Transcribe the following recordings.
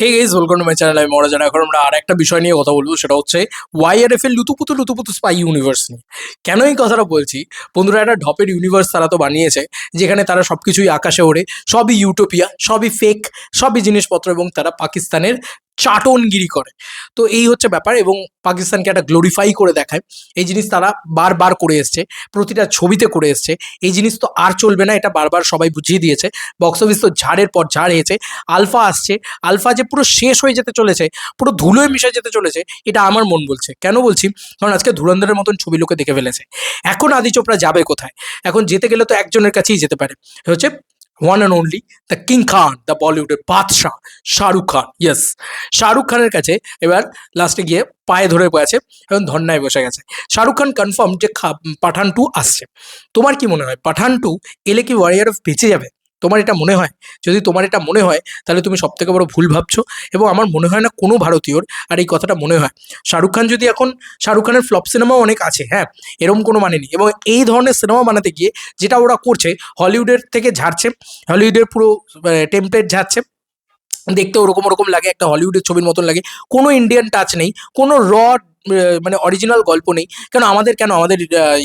Hey guys welcome to my channel আমি মরা জানা। এখন আমরা আর একটা বিষয় নিয়ে কথা বলব, সেটা হচ্ছে ওয়াইআরএফ এর লুতুপুতু লুতুপুতু স্পাই ইউনিভার্স নিয়ে। কেন এই কথাটা বলছি? বন্ধুরা, একটা ঢপের ইউনিভার্স তারা তো বানিয়েছে, যেখানে তারা সব কিছুই আকাশে ওড়ে, সবই ইউটোপিয়া সবই ফেক সবই জিনিসপত্র এবং তারা পাকিস্তানের চাটনগিরি করে। তো এই হচ্ছে ব্যাপার এবং পাকিস্তানকে একটা গ্লোরিফাই করে দেখায়। এই জিনিস তারা বারবার করে এসছে, প্রতিটা ছবিতে করে এসছে। এই জিনিস তো আর চলবে না, এটা বারবার সবাই বুঝিয়ে দিয়েছে। বক্স অফিস তো ঝাড়ের পর ঝাড় হয়েছে, আলফা আসছে, আলফা যে পুরো শেষ হয়ে যেতে চলেছে, পুরো ধুলোয় মিশে যেতে চলেছে, এটা আমার মন বলছে। কেন বলছি? কারণ আজকে ধুরন্ধরের মতন ছবি লোকে দেখে ফেলেছে। এখন আদি চোপড়া যাবে কোথায়? এখন যেতে গেলে তো একজনের কাছেই যেতে পারে। হচ্ছে one and only the king Khan the বলিউডের বাদশাহ শাহরুখ খান ইয়েস শাহরুখ খানের কাছে এবার লাস্টে গিয়ে পায়ে ধরে আছে এবং ধর্নায় বসে গেছে। শাহরুখ খান কনফার্ম যে পাঠান টু আসছে। তোমার কি মনে হয়? পাঠান টু এলে কি ওয়ারিয়ার অফ বেঁচে যাবে? তোমার এটা মনে হয়? যদি তোমার এটা মনে হয়, তাহলে তুমি সব থেকে বড় ভুল ভাবছ। এবং আমার মনে হয় না কোনো ভারতীয়র আর এই কথাটা মনে হয়। শাহরুখ খান যদি এখন, শাহরুখ খানের ফ্লপ সিনেমাও অনেক আছে হ্যাঁ? এরকম কোনো মানে নেই। এবং এই ধরনের সিনেমা বানাতে গিয়ে যেটা ওরা করছে, হলিউডের থেকে ঝাড়ছে, হলিউডের পুরো টেমপ্লেট ঝাড়ছে, দেখতে ওরকম ওরকম লাগে, একটা হলিউডের ছবির মতন লাগে। কোনো ইন্ডিয়ান টাচ নেই, কোনো র মানে অরিজিনাল গল্প নেই। কেন আমাদের কেন? আমাদের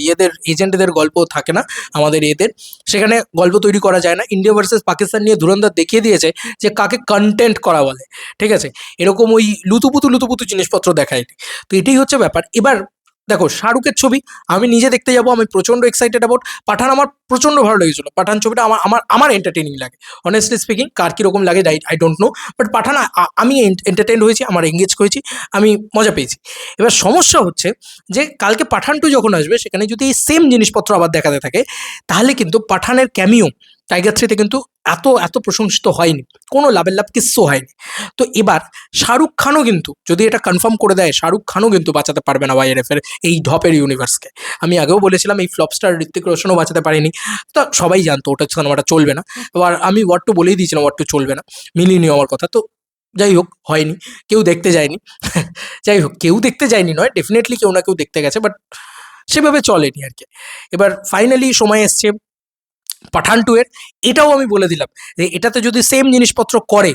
ইয়েদের, এজেন্টদের গল্প থাকে না, আমাদের এদের সেখানে গল্প তৈরি করা যায় না। ইন্ডিয়া ভার্সেস পাকিস্তান নিয়ে ধুরন্ধার দেখিয়ে দিয়েছে যে কাকে কন্টেন্ট করা বলে। ঠিক আছে? এরকম ওই লুতুপুতু লুতুপুতু জিনিসপত্র দেখায় তো এটাই হচ্ছে ব্যাপার। এবার দেখো, শাহরুখের ছবি, আমি নিজে দেখতে যাব, আমি প্রচণ্ড এক্সাইটেড অ্যাবাউট পাঠান আমার প্রচণ্ড ভালো লেগেছিলো। পাঠান ছবিটা আমার আমার আমার এন্টারটেনিং লাগে। অনেস্টলি স্পিকিং কার কীরকম লাগে I I don't know but Pathaan আমি এন্টারটেন হয়েছি, আমার এঙ্গেজ হয়েছি আমি মজা পেয়েছি। এবার সমস্যা হচ্ছে যে, কালকে পাঠান টু যখন আসবে, সেখানে যদি এই সেম জিনিসপত্র আবার দেখাতে থাকে, তাহলে কিন্তু পাঠানের ক্যামিও টাইগার থ্রিতে কিন্তু এত এত প্রশংসিত হয়নি। কোনো লাভের লাভ কিচ্ছু হয়নি। তো এবার শাহরুখ খানও কিন্তু, যদি এটা কনফার্ম করে দেয়, শাহরুখ খানও কিন্তু বাঁচাতে পারবে না ওয়াইআরএফ এর এই ঢপের ইউনিভার্সকে আমি আগেও বলেছিলাম, এই ফ্লপস্টার ঋত্বিক রোশনও বাঁচাতে পারেনি। তো সবাই জানতো, ওটা সিনেমাটা চলবে না। এবার আমি ওয়াট টু বলেই দিয়েছিলাম ওয়াট টু চলবে না। মিলিনি আমার কথা। তো যাই হোক, হয়নি। কেউ দেখতে যায়নি। যাই হোক, কেউ দেখতে যায়নি নয় ডেফিনেটলি কেউ না কেউ দেখতে গেছে বাট সেভাবে চলেনি আর কি। এবার ফাইনালি সময় এসছে পাঠান টু এর, এটাও আমি বলে দিলাম যে এটাতে যদি সেম জিনিসপত্র করে,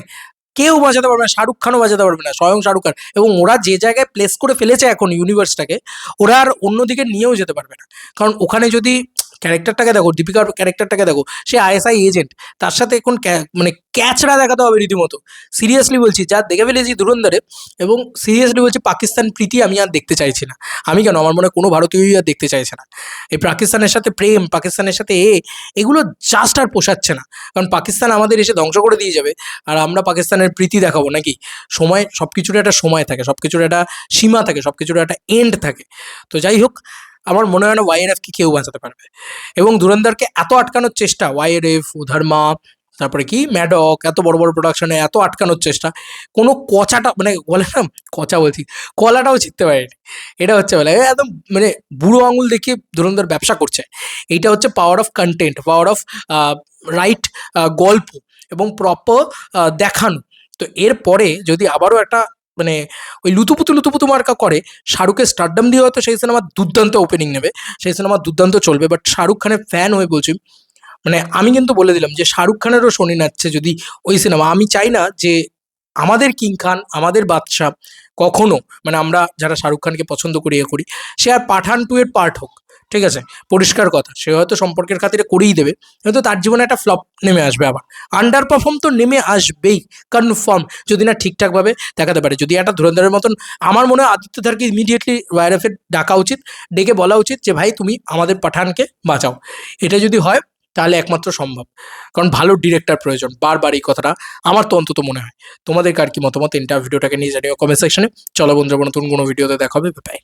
কেউ বাজাতে পারবে না, শাহরুখ খানও বাজাতে পারবে না, স্বয়ং শাহরুখ খান, এবং ওরা যে জায়গায় প্লেস করে ফেলেছে এখন ইউনিভার্সটাকে ওরা আর অন্যদিকে নিয়েও যেতে পারবে না। কারণ ওখানে যদি ক্যারেক্টারটাকে দেখো দীপিকার ক্যারেক্টারটাকে দেখো, সে আইএসআই এজেন্ট তার সাথে এখন মানে ক্যাচরা দেখাতে হবে রীতিমতো। সিরিয়াসলি বলছি, যা দেখে ফেলেছি ধুরন্ধরে, এবং সিরিয়াসলি বলছি পাকিস্তান প্রীতি আমি আর দেখতে চাইছি না। আমি কেন? আমার মনে কোনো ভারতীয়ই আর দেখতে চাইছে না। এই পাকিস্তানের সাথে প্রেম, পাকিস্তানের সাথে এ, এগুলো জাস্ট আর পোষাচ্ছে না। কারণ পাকিস্তান আমাদের এসে ধ্বংস করে দিয়ে যাবে, আর আমরা পাকিস্তানের প্রীতি দেখাবো নাকি? সময় সব কিছুর একটা সময় থাকে সব কিছুর একটা সীমা থাকে সব কিছুর একটা এন্ড থাকে। তো যাই হোক আমার মনে হয় না ওয়াইআরএফকে কেউ বাঁচাতে পারবে। এবং ধুরন্ধরকে এত আটকানোর চেষ্টা ওয়াইআরএফ উধারমা তারপরে কি ম্যাডক এত বড় বড় প্রোডাকশনে এত আটকানোর চেষ্টা, কোনো কচাটা মানে বলে না, কচা বলছি, কলাটাও জিততে পারেনি। এটা হচ্ছে বলে একদম মানে বুড়ো আঙুল দেখিয়ে ধুরন্ধর ব্যবসা করছে। এইটা হচ্ছে power of content power of right গল্প এবং প্রপার দেখানো। তো এরপরে যদি আবারও একটা মানে ওই লুতুপুতু লুতুপুতু মার্কা করে শাহরুখের স্টারডাম দিয়ে হয়তো সেই সিনেমার দুর্দান্ত ওপেনিং নেবে, সেই সিনেমা দুর্দান্ত চলবে বাট শাহরুখ খানের ফ্যান হয়ে বলছি মানে আমি কিন্তু বলে দিলাম যে শাহরুখ খানেরও শনি নাচছে যদি ওই সিনেমা আমি চাই না যে আমাদের কিং খান, আমাদের বাদশাহ কখনো মানে আমরা যারা শাহরুখ খানকে পছন্দ করি এ করি, সে আর পাঠান টু এর পার্ট হোক ঠিক আছে? পরিষ্কার কথা। সে হয়তো সম্পর্কের খাতিরে করেই দেবে। হয়তো তার জীবনে একটা ফ্লপ নেমে আসবে আবার। আন্ডার পারফর্ম তো নেমে আসবেই। কনফার্ম যদি না ঠিকঠাকভাবে দেখাতে পারে। যদি একটা ধুরন্ধরের মতন আমার মনে হয় আদিত্য ধারকে ইমিডিয়েটলি ওয়াইরএফের ডাকা উচিত। ডেকে বলা উচিত যে, ভাই, তুমি আমাদের পাঠানকে বাঁচাও। এটা যদি হয়, তাহলে একমাত্র সম্ভব। কারণ ভালো ডিরেক্টর প্রয়োজন। বারবার এই কথাটা আমার তো অন্তত মনে হয়। তোমাদের কার কি মতামত? ইন্টার ভিডিওটাকে নিয়ে জানিও কমেন্ট সেকশনে চলো বন্ধুরা, নতুন কোনো ভিডিওতে দেখা হবে। বাই